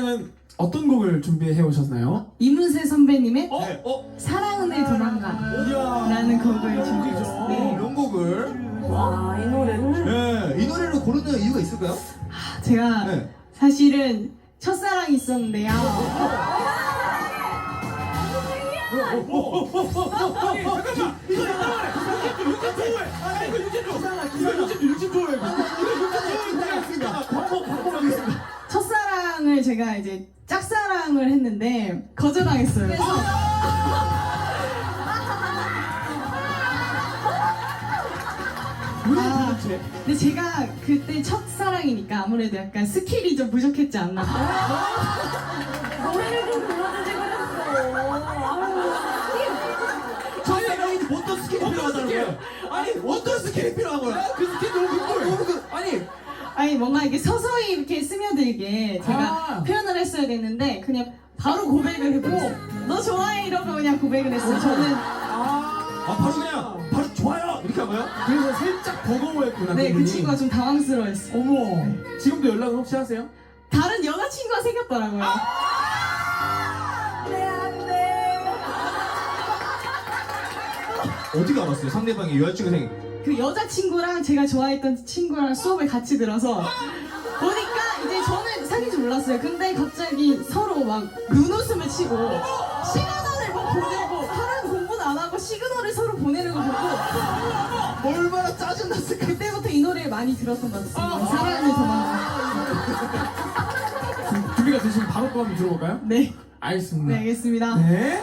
양은 어떤 곡을 준비해 오셨나요? 이문세 선배님의 어? 어? 사랑은 도망가 라는 곡을 준비했어요. 네. 명곡을. 와, 이 노래를? 네, 이 노래를 고르는 이유가 있을까요? 제가 네. 사실은 첫사랑이 있었는데요. 어, 어, 어, 어, 어, 어, 어, 잠깐만. 이거 잠깐만. 이거 6 0 이거 6 0 이거 6 0 이거 6 0 제가 이제 짝사랑을 했는데 거절당했어요. 그래서 왜 아. 도대체 근데 제가 그때 첫사랑이니까 아무래도 약간 스킬이 좀 부족했지 않나. 노래를 좀 불러주지 그랬어. 첫사랑인데 어떤 스킬이 필요하다는 거예요? 아니 어떤 스킬이 필요한 거야? 그 스킨 너무 궁금해 그 아니 뭔가 이게 서서히 이렇게 스며들게 제가 아. 표현을 했어야 됐는데 그냥 바로 고백을 해보고 너 좋아해 이러고 그냥 고백을 했어요. 저는 아, 아 바로 그냥 바로 좋아요 이렇게 한 거예요? 그래서 살짝 버거워했구나 네 그 그분이. 친구가 좀 당황스러워했어요. 어머 지금도 연락은 혹시 하세요? 다른 여자친구가 생겼더라고요. 돼. 어떻게 알았어요? 상대방이 여자친구 생 그 여자친구랑 제가 좋아했던 친구랑 수업을 같이 들어서 보니까 이제 저는 사귄 줄 몰랐어요. 근데 갑자기 서로 막 눈웃음을 치고 시그널을 막 보내고 사람 공부는 안 하고 시그널을 서로 보내는 거 보고 얼마나 짜증났을까? 그때부터 이 노래를 많이 들었던 것 같습니다. 사랑을 도망가. 준비가 되시면 바로 또 한번 들어볼까요? 네, 알겠습니다 네 알겠습니다. 네.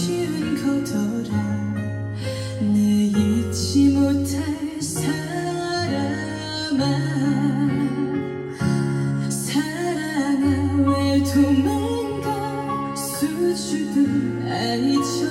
도망가 수줍은 아이처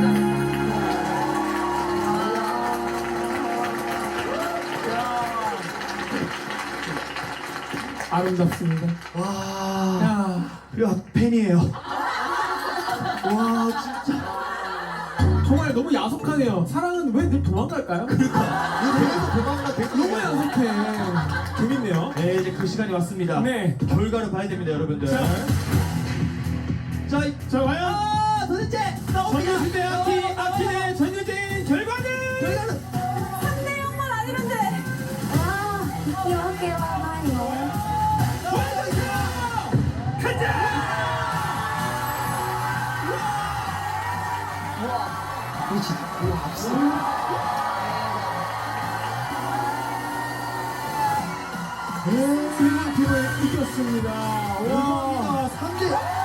아름답습니다. 와, 야, 야 팬이에요. 와, 진짜. 정말 너무 야속하네요. 사랑은 왜 늘 도망갈까요? 이거 되게 너무 야속해. 재밌네요. 네, 이제 그 시간이 왔습니다. 네. 결과를 봐야 됩니다, 여러분들. 자, 자, 이- 자 과연 아, 도대체 나옵니다. 전유진 아키 아키의 전유진 결과는 결과는 3대 0만 아니면 돼. 아, 이렇게 와 슬기팀을 이겼습니다. 와. 와, 3대